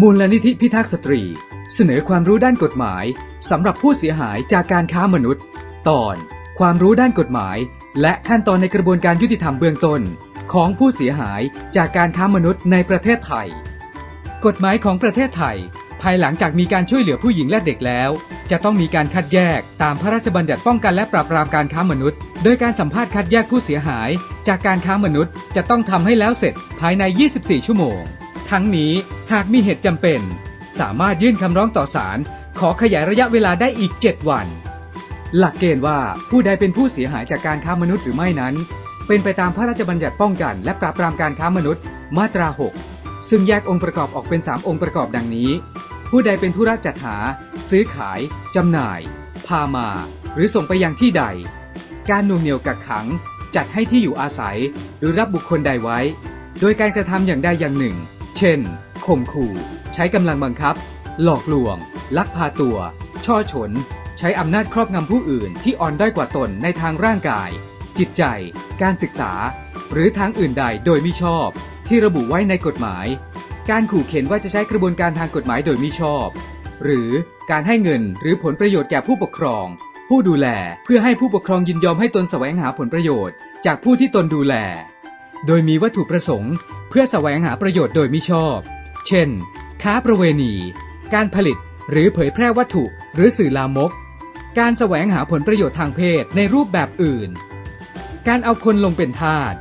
มูลนิธิพิทักษ์สตรี เสนอความรู้ด้านกฎหมายสำหรับผู้เสียหายจากการค้ามนุษย์ ตอนความรู้ด้านกฎหมาย และขั้นตอนในกระบวนการยุติธรรมเบื้องต้น ของผู้เสียหายจากการค้ามนุษย์ในประเทศไทย กฎหมายของประเทศไทย ภายหลังจากมีการช่วยเหลือผู้หญิงและเด็กแล้ว จะต้องมีการคัดแยกตามพระราชบัญญัติป้องกันและปราบปรามการค้ามนุษย์ โดยการสัมภาษณ์คัดแยกผู้เสียหาย จากการค้ามนุษย์ จะต้องทำให้แล้วเสร็จภายใน 24 ชั่วโมง ทั้งนี้หากมีเหตุจำเป็น สามารถยื่นคำร้องต่อศาลขอขยายระยะเวลาได้อีก 7 วัน หลักเกณฑ์ว่าผู้ใดเป็นผู้เสียหายจากการค้ามนุษย์หรือไม่นั้น เป็นไปตามพระราชบัญญัติป้องกัน และปราบปรามการค้ามนุษย์ มาตรา 6 ซึ่งแยกองค์ประกอบออกเป็น 3 องค์ประกอบดังนี้ ผู้ใดเป็นธุระจัดหา ซื้อขายจำหน่าย พามา หรือส่งไปยังที่ใด การน่วงเหนี่ยวกักขัง จัดให้ที่อยู่อาศัย หรือรับบุคคลใดไว้ โดยการกระทำอย่างใดอย่างหนึ่ง ช่นข่มขู่ใช้กำลังบังคับ หลอกลวง ลักพาตัว ช่อฉน ใช้อำนาจครอบงำผู้อื่นที่อ่อนด้อยกว่าตนในทางร่างกาย จิตใจ การศึกษา หรือทางอื่นใดโดยมิชอบ ที่ระบุไว้ในกฎหมาย การขู่เข็นว่าจะใช้กระบวนการทางกฎหมายโดยมิชอบ หรือการให้เงินหรือผลประโยชน์แก่ผู้ปกครอง ผู้ดูแลเพื่อให้ผู้ปกครองยินยอมให้ตนแสวงหาผลประโยชน์ จากผู้ที่ตนดูแล โดยมีวัตถุประสงค์ เพื่อแสวงหาประโยชน์โดยมิชอบ เช่น ค้าประเวณี การผลิต หรือเผยแพร่วัตถุ หรือสื่อลามก การแสวงหาผลประโยชน์ทางเพศในรูปแบบอื่น การเอาคนลงเป็นทาส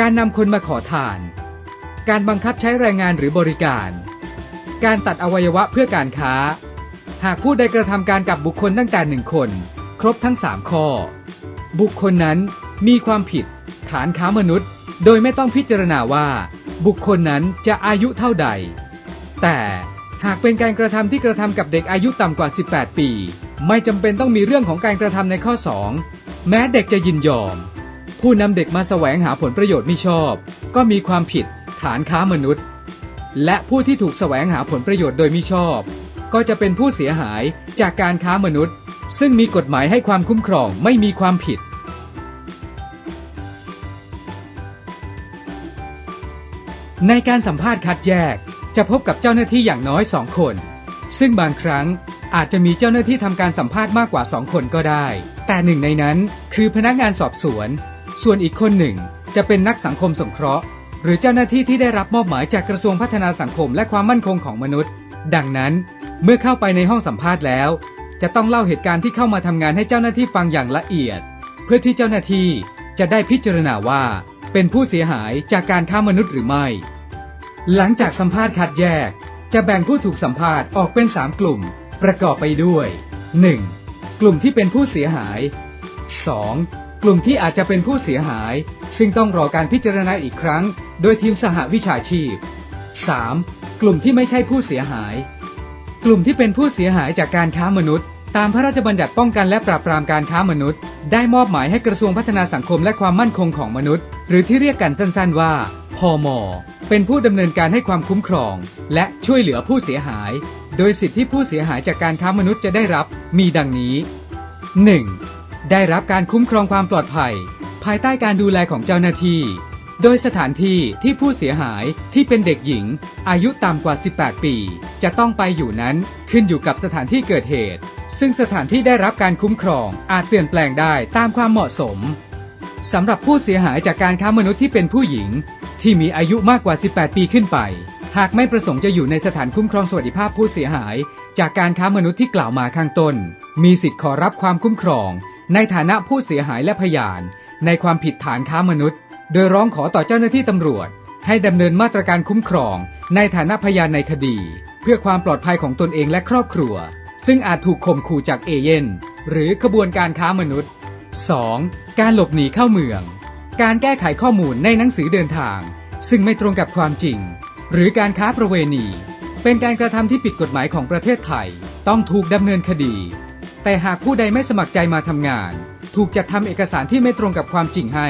การนำคนมาขอทาน การบังคับใช้แรงงานหรือบริการ การตัดอวัยวะเพื่อการค้า หากผู้ใดกระทำการกับบุคคลตั้งแต่หนึ่งคน ครบทั้ง 3 ข้อ บุคคลนั้นมีความผิดฐานค้ามนุษย์ โดยไม่ต้องพิจารณาว่า บุคคลนั้นจะอายุเท่าใด แต่หากเป็นการกระทำที่กระทำกับเด็กอายุต่ำกว่า 18 ปี ไม่จำเป็นต้องมีเรื่องของการกระทำในข้อ 2 แม้เด็กจะยินยอม ผู้นำเด็กมาแสวงหาผลประโยชน์มิชอบ ก็มีความผิดฐานค้ามนุษย์ และผู้ที่ถูกแสวงหาผลประโยชน์โดยมิชอบ ก็จะเป็นผู้เสียหายจากการค้ามนุษย์ ซึ่งมีกฎหมายให้ความคุ้มครองไม่มีความผิด ในการสัมภาษณ์คัดแยก จะพบกับเจ้าหน้าที่อย่างน้อย 2 คน ซึ่งบางครั้งอาจจะมีเจ้าหน้าที่ทำการสัมภาษณ์มากกว่า 2 คนก็ได้ แต่หนึ่งในนั้นคือพนักงานสอบสวน ส่วนอีกคนหนึ่งจะเป็นนักสังคมสงเคราะห์ หรือเจ้าหน้าที่ที่ได้รับมอบหมายจากกระทรวงพัฒนาสังคมและความมั่นคงของมนุษย์ ดังนั้นเมื่อเข้าไปในห้องสัมภาษณ์แล้ว จะต้องเล่าเหตุการณ์ที่เข้ามาทำงานให้เจ้าหน้าที่ฟังอย่างละเอียด เพื่อที่เจ้าหน้าที่จะได้พิจารณาว่า เป็นผู้เสียหายจากการค้ามนุษย์หรือไม่ หลังจากสัมภาษณ์คัดแยก จะแบ่งผู้ถูกสัมภาษณ์ออกเป็น 3 กลุ่ม ประกอบไปด้วย 1. กลุ่มที่เป็นผู้เสียหาย 2. กลุ่มที่อาจจะเป็นผู้เสียหาย ซึ่งต้องรอการพิจารณาอีกครั้ง โดยทีมสหวิชาชีพ 3. กลุ่มที่ไม่ใช่ผู้เสียหาย กลุ่มที่เป็นผู้เสียหายจากการค้ามนุษย์ ตามพระราชบัญญัติป้องกันและปราบปรามการค้ามนุษย์ ได้มอบหมายให้กระทรวงพัฒนาสังคมและความมั่นคงของมนุษย์ หรือที่เรียกกันสั้นๆว่าพอมเป็นผู้ดำเนินการให้ความคุ้มครอง และช่วยเหลือผู้เสียหาย โดยสิทธิที่ผู้เสียหายจากการค้ามนุษย์จะได้รับมีดังนี้ 1. ได้รับการคุ้มครองความปลอดภัย ภายใต้การดูแลของเจ้าหน้าที่ โดยสถานที่ที่ผู้เสียหายที่เป็นเด็กหญิง อายุต่ำกว่า 18 ปี จะต้องไปอยู่นั้นขึ้นอยู่กับสถานที่เกิดเหตุ ซึ่งสถานที่ได้รับการคุ้มครองอาจเปลี่ยนแปลงได้ตามความเหมาะสมสำหรับผู้เสียหายจากการค้ามนุษย์ที่เป็นผู้หญิง ที่มีอายุมากกว่า 18 ปีขึ้นไป หากไม่ประสงค์จะอยู่ในสถานคุ้มครองสวัสดิภาพผู้เสียหาย จากการค้ามนุษย์ที่กล่าวมาข้างต้น มีสิทธิ์ขอรับความคุ้มครอง ในฐานะผู้เสียหายและพยาน ในความผิดฐานค้ามนุษย์ โดยร้องขอต่อเจ้าหน้าที่ตำรวจ ให้ดำเนินมาตรการคุ้มครอง ในฐานะพยานในคดี เพื่อความปลอดภัยของตนเองและครอบครัว ซึ่งอาจถูกข่มขู่จากเอเย่นหรือขบวนการค้ามนุษย์ 2. การหลบหนีเข้าเมือง การแก้ไขข้อมูลในหนังสือเดินทาง ซึ่งไม่ตรงกับความจริง หรือการค้าประเวณี เป็นการกระทำที่ผิดกฎหมายของประเทศไทย ต้องถูกดำเนินคดี แต่หากผู้ใดไม่สมัครใจมาทำงาน ถูกจัดทำเอกสารที่ไม่ตรงกับความจริงให้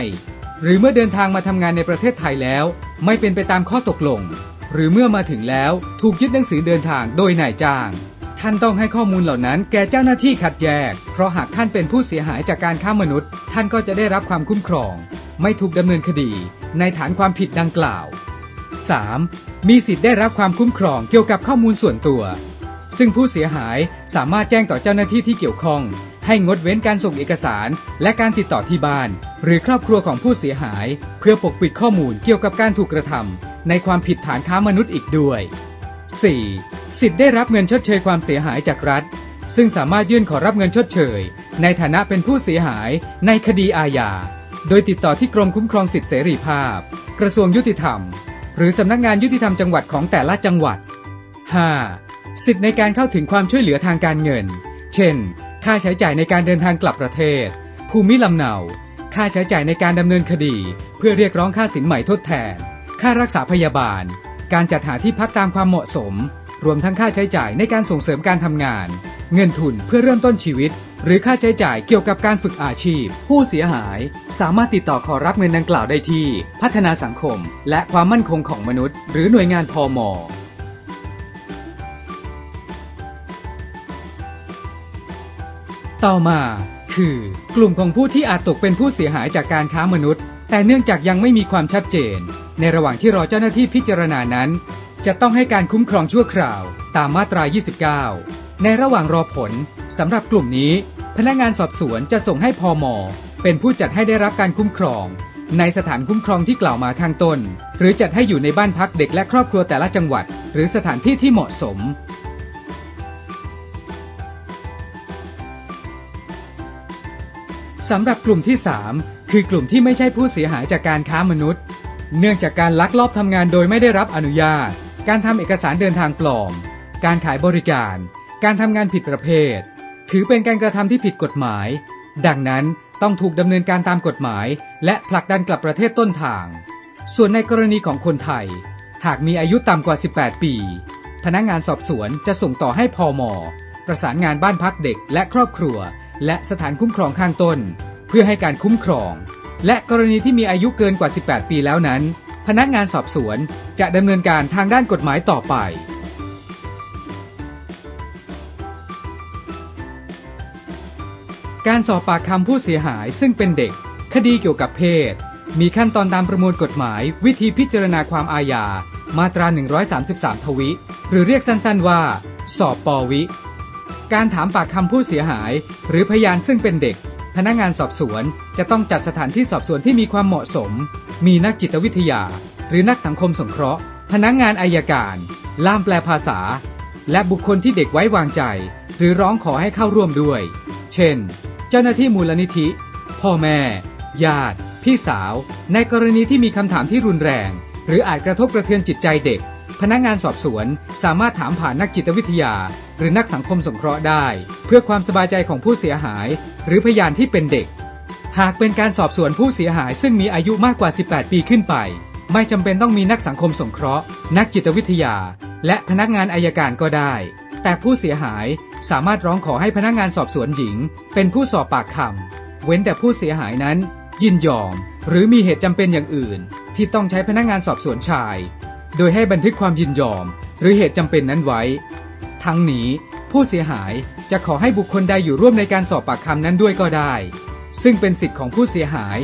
หรือเมื่อเดินทางมาทำงานในประเทศไทยแล้ว ไม่เป็นไปตามข้อตกลง หรือเมื่อมาถึงแล้วถูกยึดหนังสือเดินทางโดยนายจ้าง ท่านต้องให้ข้อมูลเหล่านั้นแก่เจ้าหน้าที่คัดแยก เพราะหากท่านเป็นผู้เสียหายจากการค้ามนุษย์ ท่านก็จะได้รับความคุ้มครอง ไม่ถูกดำเนินคดี ในฐานความผิดดังกล่าว 3. มีสิทธิ์ได้รับความคุ้มครองเกี่ยวกับข้อมูลส่วนตัว ซึ่งผู้เสียหายสามารถแจ้งต่อเจ้าหน้าที่ที่เกี่ยวข้อง ให้งดเว้นการส่งเอกสาร และการติดต่อที่บ้าน หรือครอบครัวของผู้เสียหาย เพื่อปกปิดข้อมูลเกี่ยวกับการถูกกระทำในความผิดฐานค้ามนุษย์อีกด้วย 4. สิทธิ์ได้รับเงินชดเชยความเสียหายจากรัฐ ซึ่งสามารถยื่นขอรับเงินชดเชย ในฐานะเป็นผู้เสียหายในคดีอาญาโดยติดต่อที่กรมคุ้มครองสิทธิเสรีภาพ กระทรวงยุติธรรม หรือสำนักงานยุติธรรมจังหวัดของแต่ละจังหวัด 5. สิทธิ์ในการเข้าถึงความช่วยเหลือทางการเงิน เช่น ค่าใช้จ่ายในการเดินทางกลับประเทศ ภูมิลำเนา ค่าใช้จ่ายในการดำเนินคดี เพื่อเรียกร้องค่าสินใหม่ทดแทน ค่ารักษาพยาบาล การจัดหาที่พักตามความเหมาะสม รวมทั้งค่าใช้จ่ายในการส่งเสริมการทำงาน เงินทุนเพื่อเริ่มต้นชีวิต หรือค่าใช้จ่ายเกี่ยวกับการฝึกอาชีพ ผู้เสียหาย สามารถติดต่อขอรับเงินดังกล่าวได้ที่ พัฒนาสังคม และความมั่นคงของมนุษย์ หรือหน่วยงานพอม ต่อมา คือกลุ่มของผู้ที่อาจตกเป็นผู้เสียหายจากการค้ามนุษย์ แต่เนื่องจากยังไม่มีความชัดเจน ในระหว่างที่รอเจ้าหน้าที่พิจารณานั้น จะต้องให้การคุ้มครองชั่วคราว ตามมาตรา 29 ในระหว่างรอผลสำหรับกลุ่มนี้ พนักงานสอบสวนจะส่งให้พอมอเป็นผู้จัดให้ได้รับการคุ้มครอง ในสถานคุ้มครองที่กล่าวมาข้างต้น หรือจัดให้อยู่ในบ้านพักเด็กและครอบครัวแต่ละจังหวัด หรือสถานที่ที่เหมาะสม สำหรับกลุ่มที่ 3 คือกลุ่มที่ไม่ใช่ผู้เสียหายจากการค้ามนุษย์ เนื่องจากการลักลอบทำงานโดยไม่ได้รับอนุญาต การทำเอกสารเดินทางปลอม การขายบริการ การทำงานผิดประเภท ถือเป็นการกระทำที่ผิดกฎหมาย ดังนั้นต้องถูกดำเนินการตามกฎหมาย และผลักดันกลับประเทศต้นทาง ส่วนในกรณีของคนไทย หากมีอายุต่ำกว่า 18 ปี พนักงานสอบสวนจะส่งต่อให้พอมประสานงานบ้านพักเด็กและครอบครัว และสถานคุ้มครองข้างต้น เพื่อให้การคุ้มครอง และกรณีที่มีอายุเกินกว่า 18 ปีแล้วนั้น พนักงานสอบสวนจะดำเนินการทางด้านกฎหมายต่อไปการสอบปากคำผู้เสียหายซึ่งเป็นเด็ก คดีเกี่ยวกับเพศ มีขั้นตอนตามประมวลกฎหมาย วิธีพิจารณาความอาญามาตรา 133 ทวิ หรือเรียกสั้นๆว่า สอบปวิ การถามปากคำผู้เสียหาย หรือพยานซึ่งเป็นเด็ก พนักงานสอบสวนจะต้องจัดสถานที่สอบสวนที่มีความเหมาะสม มีนักจิตวิทยา หรือนักสังคมสงเคราะห์ พนักงานอายการ ล่ามแปลภาษา และบุคคลที่เด็กไว้วางใจ หรือร้องขอให้เข้าร่วมด้วย เช่น เจ้าหน้าที่มูลนิธิ พ่อแม่ ญาติ พี่สาว ในกรณีที่มีคำถามที่รุนแรง หรืออาจกระทบกระเทือนจิตใจเด็ก พนักงานสอบสวนสามารถถามผ่านนักจิตวิทยา หรือนักสังคมสงเคราะห์ได้ เพื่อความสบายใจของผู้เสียหาย หรือพยานที่เป็นเด็ก หากเป็นการสอบสวนผู้เสียหายซึ่งมีอายุมากกว่า 18 ปีขึ้นไป ไม่จำเป็นต้องมีนักสังคมสงเคราะห์ นักจิตวิทยา และพนักงานอายการก็ได้ แต่ผู้เสียหายสามารถร้องขอให้พนักงานสอบสวนหญิง เป็นผู้สอบปากคำเว้นแต่ผู้เสียหายนั้น ยินยอม หรือมีเหตุจำเป็นอย่างอื่น ที่ต้องใช้พนักงานสอบสวนชาย โดยให้บันทึกความยินยอม หรือเหตุจำเป็นนั้นไว้ ทั้งนี้ผู้เสียหายจะขอให้บุคคลใดอยู่ร่วมในการสอบปากคำนั้นด้วยก็ได้ ซึ่งเป็นสิทธิ์ของผู้เสียหาย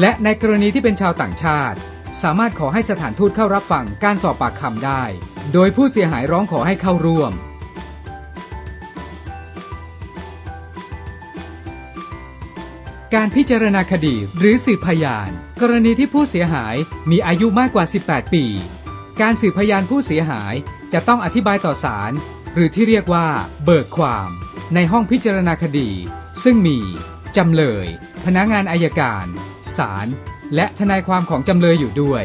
และในกรณีที่เป็นชาวต่างชาติ สามารถขอให้สถานทูตเข้ารับฟังการสอบปากคำได้ โดยผู้เสียหายร้องขอให้เข้าร่วม การพิจารณาคดีหรือสืบพยาน กรณีที่ผู้เสียหายมีอายุมากกว่า 18 ปี การสืบพยานผู้เสียหายจะต้องอธิบายต่อศาลหรือที่เรียกว่า เบิกความ ในห้องพิจารณาคดี ซึ่งมีจำเลย พนักงานอายการศาลและทนายความของจำเลยอยู่ด้วย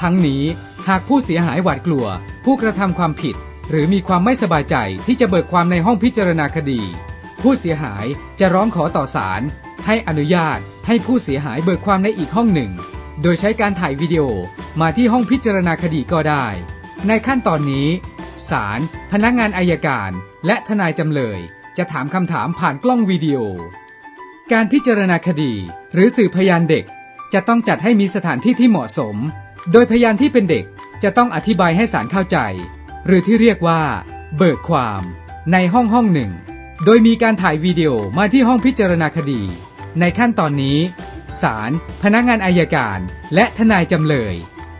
ทั้งนี้หากผู้เสียหายหวาดกลัว ผู้กระทำความผิด หรือมีความไม่สบายใจที่จะเบิกความในห้องพิจารณาคดี ผู้เสียหายจะร้องขอต่อศาลให้อนุญาตให้ผู้เสียหายเบิกความในอีกห้องหนึ่ง โดยใช้การถ่ายวิดีโอมาที่ห้องพิจารณาคดีก็ได้ ในขั้นตอนนี้ศาลพนักงานอายการ และทนายจำเลย จะถามคำถามผ่านกล้องวิดีโอ การพิจารณาคดี หรือสืบพยานเด็ก จะต้องจัดให้มีสถานที่ที่เหมาะสม โดยพยานที่เป็นเด็กจะต้องอธิบายให้ศาลเข้าใจ หรือที่เรียกว่า เบิกความ ในห้องห้องหนึ่ง โดยมีการถ่ายวิดีโอมาที่ห้องพิจารณาคดี ในขั้นตอนนี้ ศาลพนักงานอายการ และทนายจำเลย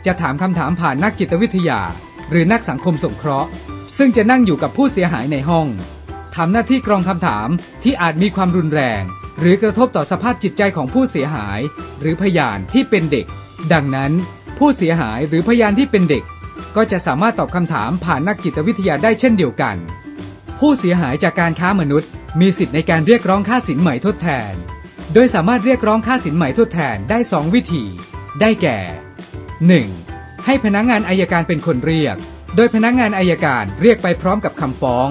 จะถามคำถามผ่านนักจิตวิทยา หรือนักสังคมสงเคราะห์ ซึ่งจะนั่งอยู่กับผู้เสียหายในห้องทำหน้าที่กรองคำถามที่อาจมีความรุนแรง หรือกระทบต่อสภาพจิตใจของผู้เสียหาย หรือพยานที่เป็นเด็ก ดังนั้น ผู้เสียหายหรือพยานที่เป็นเด็ก ก็จะสามารถตอบคำถามผ่านนักจิตวิทยาได้เช่นเดียวกัน ผู้เสียหายจากการค้ามนุษย์ มีสิทธิ์ในการเรียกร้องค่าสินไหมทดแทน โดยสามารถเรียกร้องค่าสินไหม่ทดแทนได้ 2 วิธี ได้แก่ 1. ให้พนักงงานอายการเป็นคนเรียก โดยพนักงงานอายการเรียกไปพร้อมกับคำฟ้อง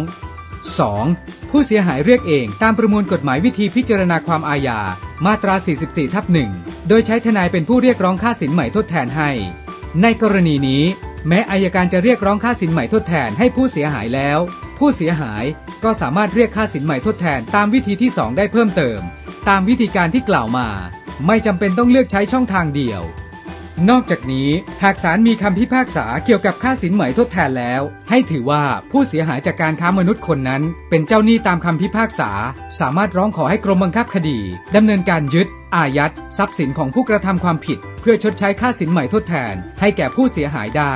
2. ผู้เสียหายเรียกเองตามประมวลกฎหมายวิธีพิจารณาความอาญา มาตรา 44 ทับ 1 โดยใช้ทนายเป็นผู้เรียกร้องค่าสินไหม่ทดแทนให้ ในกรณีนี้ แม้อายการจะเรียกร้องค่าสินไหม่ทดแทนให้ผู้เสียหายแล้ว ผู้เสียหายก็สามารถเรียกค่าสินไหม่ทดแทนตามวิธีที่ 2 ได้เพิ่มเติม ตามวิธีการที่กล่าวมา ไม่จำเป็นต้องเลือกใช้ช่องทางเดียว นอกจากนี้หากศาลมีคำพิพากษาเกี่ยวกับค่าสินไหมทดแทนแล้ว ให้ถือว่าผู้เสียหายจากการค้ามนุษย์คนนั้น เป็นเจ้าหนี้ตามคำพิพากษา สามารถร้องขอให้กรมบังคับคดีดำเนินการยึด อายัด ทรัพย์สินของผู้กระทำความผิด เพื่อชดใช้ค่าสินไหมทดแทน ให้แก่ผู้เสียหายได้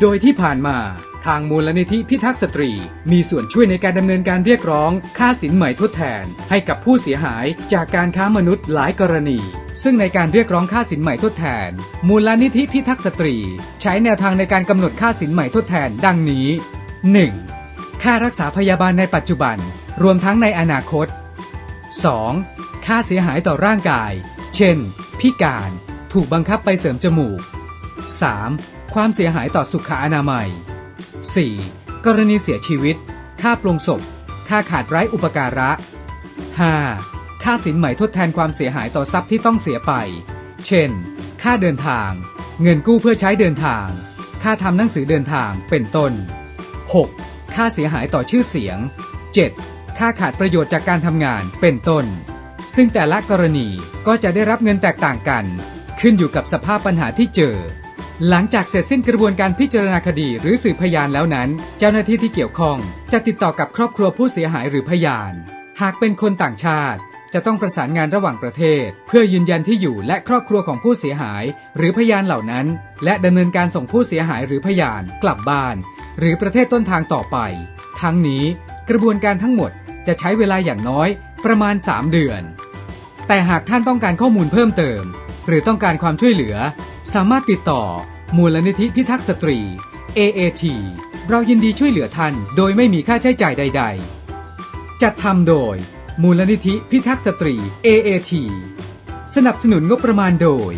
โดยที่ผ่านมา ทางมูลนิธิพิทักษ์สตรี มีส่วนช่วยในการดำเนินการเรียกร้อง ค่าสินไหม่ทดแทน ให้กับผู้เสียหายจากการค้ามนุษย์หลายกรณี ซึ่งในการเรียกร้องค่าสินไหม่ทดแทน มูลนิธิพิทักษ์สตรี ใช้แนวทางในการกำหนดค่าสินไหม่ทดแทน ดังนี้ 1. ค่ารักษาพยาบาลในปัจจุบัน รวมทั้งในอนาคต 2. ค่าเสียหายต่อร่างกาย เช่น พิการ ถูกบังคับไปเสริมจมูก 3. ความเสียหายต่อสุขอนามัย 4. กรณีเสียชีวิต ค่าปลงศพ ค่าขาดไร้อุปการะ 5. ค่าสินไหมทดแทนความเสียหายต่อทรัพย์ที่ต้องเสียไป เช่น ค่าเดินทาง เงินกู้เพื่อใช้เดินทาง ค่าทำหนังสือเดินทาง เป็นต้น 6. ค่าเสียหายต่อชื่อเสียง 7. ค่าขาดประโยชน์จากการทำงาน เป็นต้น ซึ่งแต่ละกรณีก็จะได้รับเงินแตกต่างกัน ขึ้นอยู่กับสภาพปัญหาที่เจอ หลังจากเสร็จสิ้นกระบวนการพิจารณาคดีหรือสืบพยานแล้วนั้น เจ้าหน้าที่ที่เกี่ยวข้อง จะติดต่อกับครอบครัวผู้เสียหายหรือพยาน หากเป็นคนต่างชาติ จะต้องประสานงานระหว่างประเทศ เพื่อยืนยันที่อยู่และครอบครัวของผู้เสียหาย หรือพยานเหล่านั้น และดำเนินการส่งผู้เสียหายหรือพยานกลับบ้าน หรือประเทศต้นทางต่อไป ทั้งนี้กระบวนการทั้งหมดจะใช้เวลาอย่างน้อย ประมาณ 3 เดือน แต่หากท่านต้องการข้อมูลเพิ่มเติม หรือต้องการความช่วยเหลือ สามารถติดต่อ มูลนิธิพิทักษ์สตรี AAT เรายินดีช่วยเหลือท่านโดยไม่มีค่าใช้จ่ายใด ๆ จัดทำโดย มูลนิธิพิทักษ์สตรี AAT สนับสนุนงบประมาณโดย